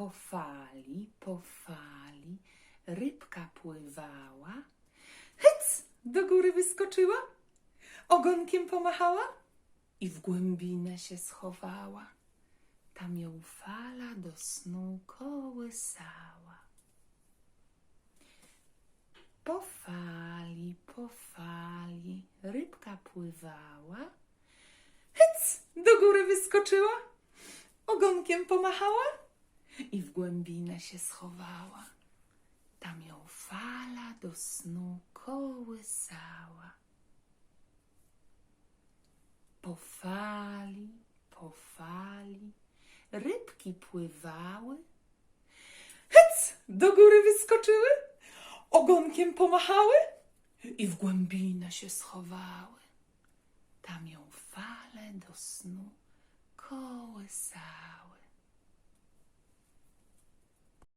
Po fali, po fali, rybka pływała. Hyc! Do góry wyskoczyła, ogonkiem pomachała i w głębinę się schowała. Tam ją fala do snu kołysała. Po fali, po fali, rybka pływała. Hyc! Do góry wyskoczyła, ogonkiem pomachała i w głębinę się schowała. Tam ją fala do snu kołysała. Po fali, po fali, rybki pływały. Hyc! Do góry wyskoczyły, ogonkiem pomachały i w głębinę się schowały. Tam ją fale do snu kołysały.